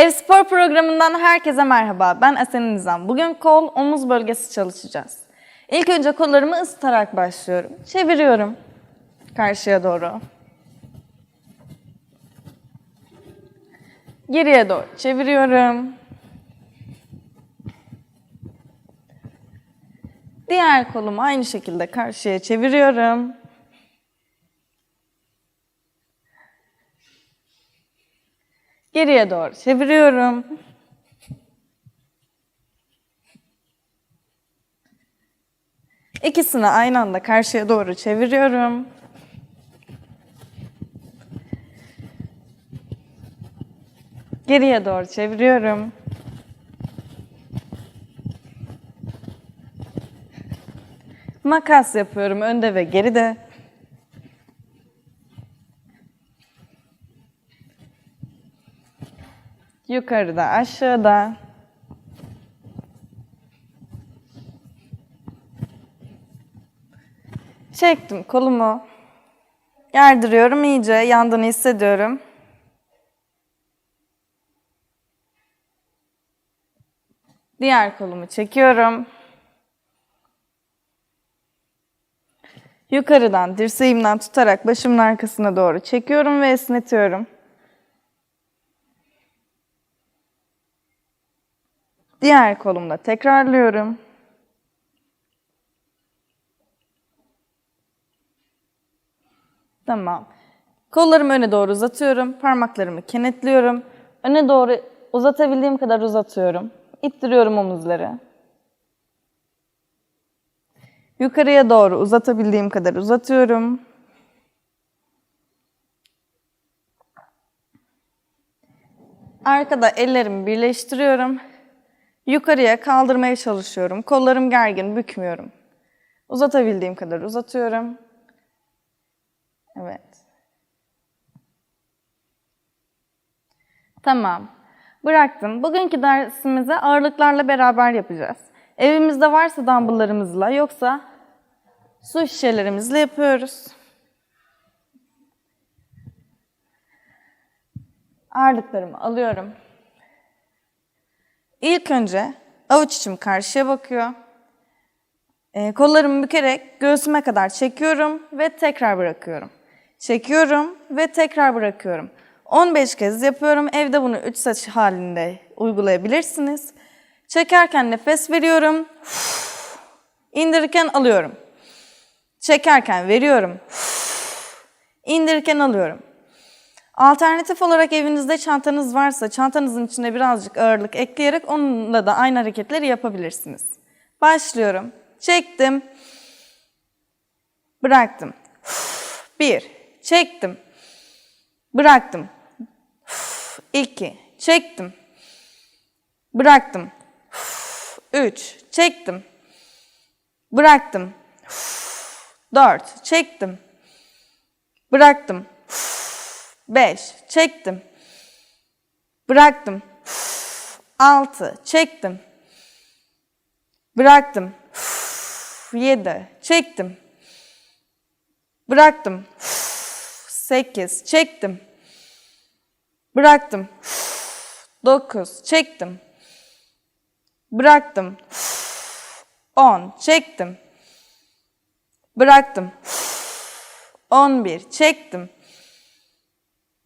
Ev Spor programından herkese merhaba. Ben Esen Nizam. Bugün kol, omuz bölgesi çalışacağız. İlk önce kollarımı ısıtarak başlıyorum. Çeviriyorum karşıya doğru. Geriye doğru çeviriyorum. Diğer kolumu aynı şekilde karşıya çeviriyorum. Geriye doğru çeviriyorum. İkisini aynı anda karşıya doğru çeviriyorum. Geriye doğru çeviriyorum. Makas yapıyorum önde ve geride. Yukarıda, aşağıda. Çektim kolumu. Yardırıyorum iyice, yandığını hissediyorum. Diğer kolumu çekiyorum. Yukarıdan dirseğimden tutarak başımın arkasına doğru çekiyorum ve esnetiyorum. Diğer kolumda tekrarlıyorum. Tamam. Kollarımı öne doğru uzatıyorum. Parmaklarımı kenetliyorum. Öne doğru uzatabildiğim kadar uzatıyorum. İttiriyorum omuzları. Yukarıya doğru uzatabildiğim kadar uzatıyorum. Arkada ellerimi birleştiriyorum. Yukarıya kaldırmaya çalışıyorum. Kollarım gergin, bükmüyorum. Uzatabildiğim kadar uzatıyorum. Evet. Tamam. Bıraktım. Bugünkü dersimizi ağırlıklarla beraber yapacağız. Evimizde varsa dumbbelllarımızla yoksa su şişelerimizle yapıyoruz. Ağırlıklarımı alıyorum. İlk önce avuç içim karşıya bakıyor. Ee, kollarımı bükerek göğsüme kadar çekiyorum ve tekrar bırakıyorum. Çekiyorum ve tekrar bırakıyorum. 15 kez yapıyorum. Evde bunu 3 saç halinde uygulayabilirsiniz. Çekerken nefes veriyorum. İndirirken alıyorum. Çekerken veriyorum. İndirirken alıyorum. Alternatif olarak evinizde çantanız varsa çantanızın içine birazcık ağırlık ekleyerek onunla da aynı hareketleri yapabilirsiniz. Başlıyorum. Çektim. Bıraktım. Bir. Çektim. Bıraktım. İki. Çektim. Bıraktım. Üç. Çektim. Bıraktım. Dört. Çektim. Bıraktım. 5 çektim. Bıraktım. 6 çektim. Bıraktım. 7 çektim. Bıraktım. 8 çektim. Bıraktım. 9 çektim. Bıraktım. 10 çektim. Bıraktım. 11 çektim.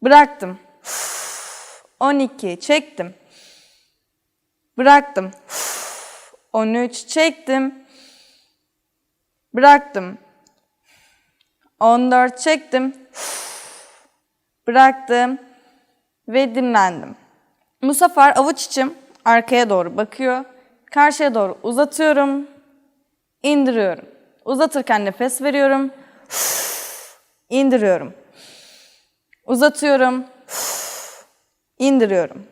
Bıraktım. 12 çektim. Bıraktım. 13 çektim. Bıraktım. 14 çektim. Bıraktım ve dinlendim. Bu sefer avuç içim arkaya doğru bakıyor. Karşıya doğru uzatıyorum. indiriyorum. Uzatırken nefes veriyorum. indiriyorum. Uzatıyorum. indiriyorum.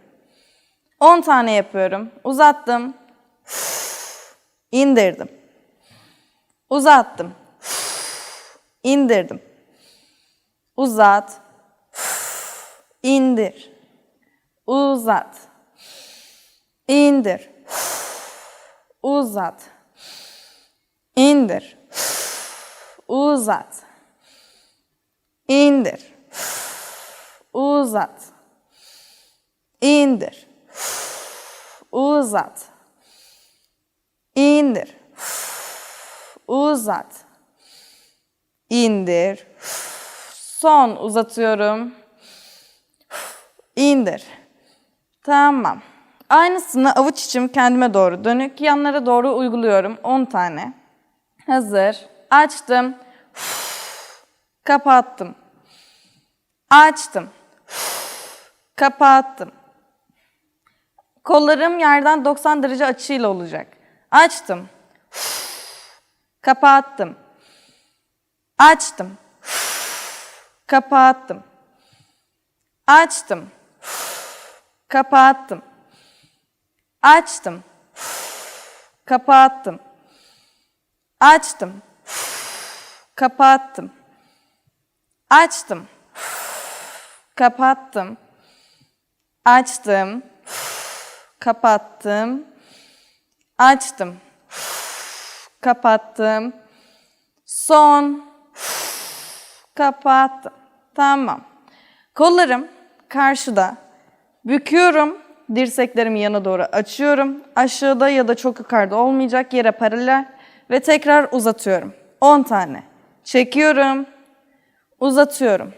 10 tane yapıyorum. Uzattım. indirdim. Uzattım. indirdim. Uzat. indir. Uzat. indir. Uzat. indir. Uzat. indir. Uzat. İndir. Uzat. İndir. Uzat. İndir. Son uzatıyorum. İndir. Tamam. Aynısını avuç içim kendime doğru dönük, yanlara doğru uyguluyorum. 10 tane. Hazır. Açtım. Kapattım. Açtım. Kapattım. Kollarım yerden 90 derece açıyla olacak. Açtım. Kapattım. Açtım. Kapattım. Açtım. Kapattım. Açtım. Kapattım. Açtım. Kapattım. Açtım. Kapattım. Açtım. Kapattım. Açtım. Kapattım. Son. Kapattım. Tamam. Kollarım karşıda. Büküyorum. Dirseklerimi yana doğru açıyorum. Aşağıda ya da çok yukarıda olmayacak yere paralel ve tekrar uzatıyorum. 10 tane. Çekiyorum. Uzatıyorum.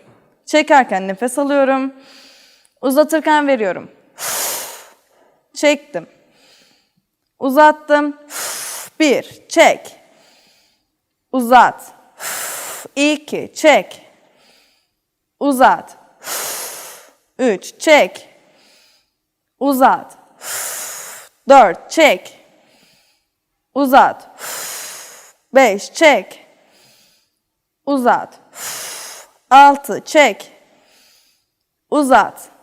Çekerken nefes alıyorum. Uzatırken veriyorum. Çektim. Uzattım. Bir. Çek. Uzat. İki. Çek. Uzat. Üç. Çek. Uzat. Dört. Çek. Uzat. Beş. Çek. Uzat. Altı. Çek. Uzat.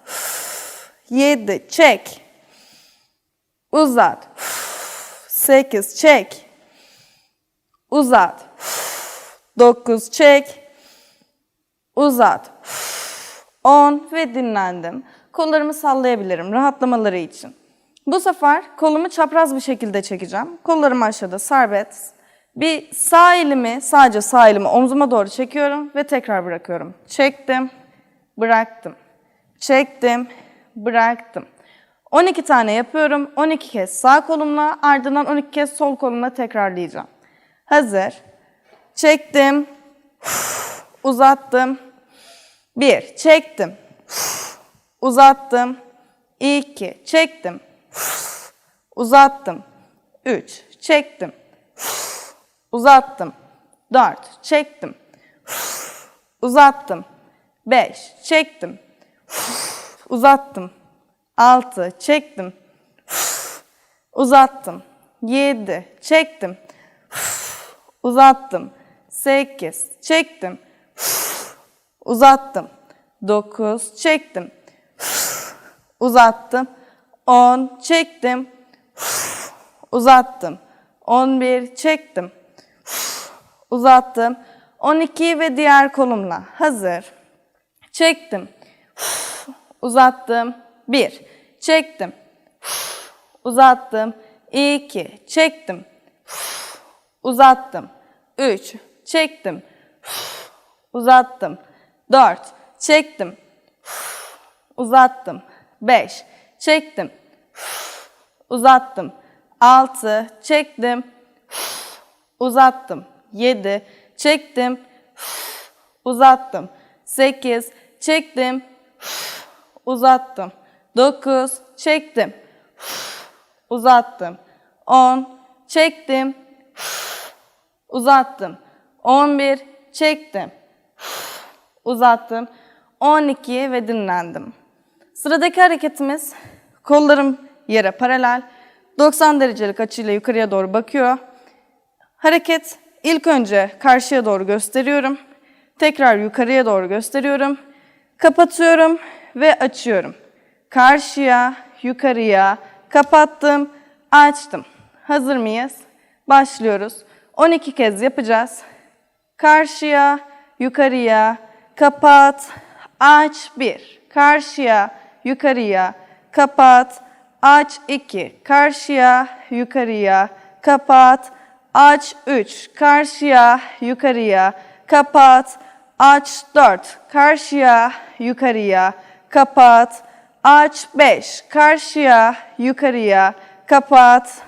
Yedi. Çek. Uzat. Sekiz. Çek. Uzat. Dokuz. Çek. Uzat. 10 ve dinlendim. Kollarımı sallayabilirim rahatlamaları için. Bu sefer kolumu çapraz bir şekilde çekeceğim. Kollarım aşağıda serbest. Bir sağ elimi, sadece sağ elimi omzuma doğru çekiyorum ve tekrar bırakıyorum. Çektim, bıraktım. Çektim, bıraktım. 12 tane yapıyorum. 12 kez sağ kolumla, ardından 12 kez sol kolumla tekrarlayacağım. Hazır. Çektim, uzattım. Bir, çektim. Uzattım. İki, çektim. Uzattım. Üç, çektim. Uzattım. Dört, çektim. Uzattım. Beş, çektim. Uzattım. Altı, çektim. Uzattım. Yedi, çektim. Uzattım. Sekiz, çektim. Uzattım. 9 çektim. Uzattım. 10 çektim. Uzattım. 11 çektim. Uzattım. 12 ve diğer kolumla hazır. Çektim. Uzattım. 1 çektim. Uzattım. 2 çektim. Uzattım. 3 çektim. Uzattım. 4. Çektim. Uzattım. 5. Çektim. Uzattım. 6. Çektim. Uzattım. 7. Çektim. Uzattım. 8. Çektim. Uzattım. 9. Çektim. Uzattım. 10. Çektim. Uzattım. 11. Çektim uzattım. 12 ve dinlendim. Sıradaki hareketimiz kollarım yere paralel. 90 derecelik açıyla yukarıya doğru bakıyor. Hareket ilk önce karşıya doğru gösteriyorum. Tekrar yukarıya doğru gösteriyorum. Kapatıyorum ve açıyorum. Karşıya, yukarıya, kapattım, açtım. Hazır mıyız? Başlıyoruz. 12 kez yapacağız. Karşıya, yukarıya, kapat, aç bir. Karşıya, yukarıya, kapat, aç iki. Karşıya, yukarıya, kapat, aç üç. Karşıya, yukarıya, kapat, aç dört. Karşıya, yukarıya, kapat, aç. Beş. Karşıya, yukarıya, kapat,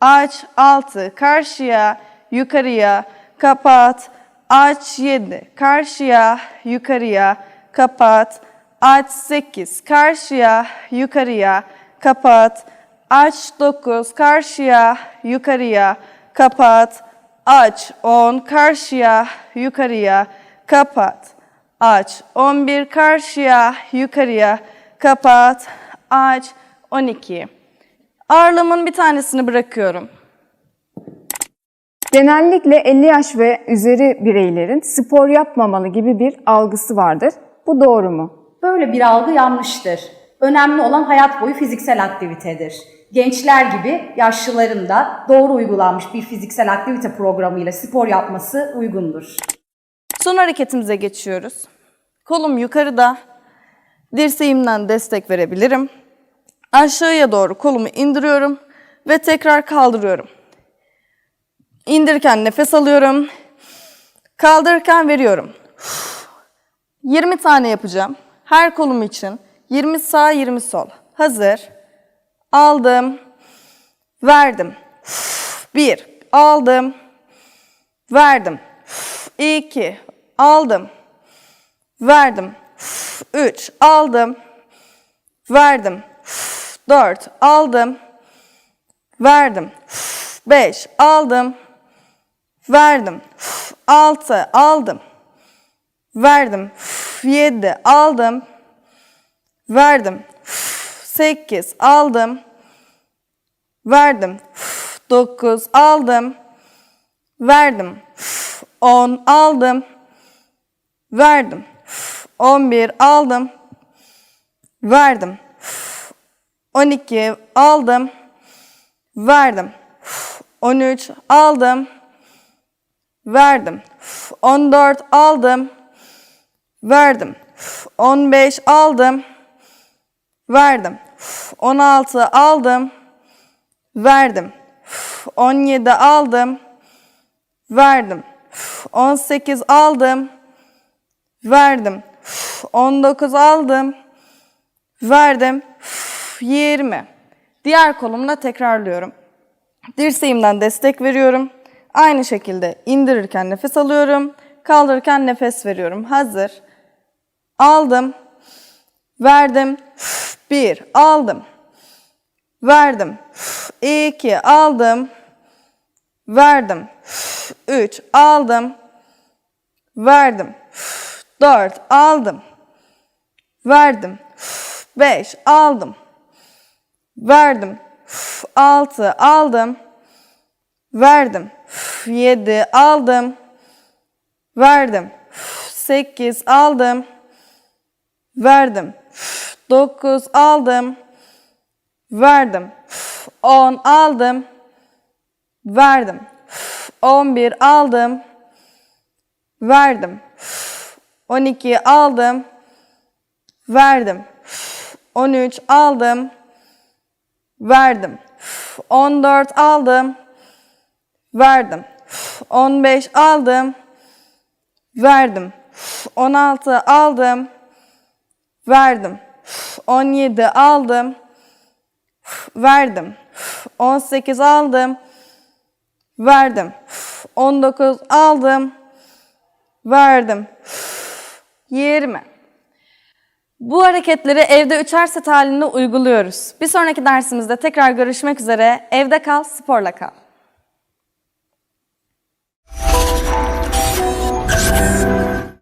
aç. 6, karşıya, yukarıya, kapat, aç. 7, karşıya, yukarıya, kapat, aç. 8, karşıya, yukarıya, kapat, aç. 9, karşıya, yukarıya, kapat, aç. 10, karşıya, yukarıya, kapat, aç 11, karşıya, yukarıya, kapat, aç 12. Ağırlığımın bir tanesini bırakıyorum. Genellikle 50 yaş ve üzeri bireylerin spor yapmamalı gibi bir algısı vardır. Bu doğru mu? Böyle bir algı yanlıştır. Önemli olan hayat boyu fiziksel aktivitedir. Gençler gibi yaşlıların da doğru uygulanmış bir fiziksel aktivite programıyla spor yapması uygundur. Son hareketimize geçiyoruz. Kolum yukarıda. Dirseğimden destek verebilirim. Aşağıya doğru kolumu indiriyorum ve tekrar kaldırıyorum. İndirirken nefes alıyorum. Kaldırırken veriyorum. 20 tane yapacağım. Her kolum için 20 sağ 20 sol. Hazır. Aldım. Verdim. 1. Aldım. Verdim. 2. Aldım. Verdim. 3. Aldım. Verdim. 4. Aldım. Verdim. 5. Aldım. Verdim. 6. Aldım. Verdim. 7. Aldım. Verdim. 8. Aldım. Verdim. 9. Aldım. Verdim. 10 aldım. Verdim. 11 aldım. Verdim. 12 aldım. Verdim. 13 aldım. Verdim. 14 aldım. Verdim. 15 aldım. Verdim. 16 aldım. Verdim. 17 aldım. Verdim. 18 aldım. Verdim. 19 aldım. Verdim. 20. Diğer kolumla tekrarlıyorum. Dirseğimden destek veriyorum. Aynı şekilde indirirken nefes alıyorum. Kaldırırken nefes veriyorum. Hazır. Aldım. Verdim. 1. Aldım. Verdim. 2. Aldım. Verdim. 3 aldım. Verdim. 4 aldım. Verdim. 5 aldım. Verdim. 6 aldım. Verdim. 7 aldım. Verdim. 8 aldım. Verdim. 9 aldım. Verdim. 10 aldım. Verdim. 11 aldım. Verdim. 12 aldım. Verdim. 13 aldım. Verdim. 14 aldım. Verdim. 15 aldım. Verdim. 16 aldım. Verdim. 17 aldım. Verdim. 18 aldım. Verdim. 19 aldım. Verdim. 20. Bu hareketleri evde üçer set halinde uyguluyoruz. Bir sonraki dersimizde tekrar görüşmek üzere. Evde kal, sporla kal.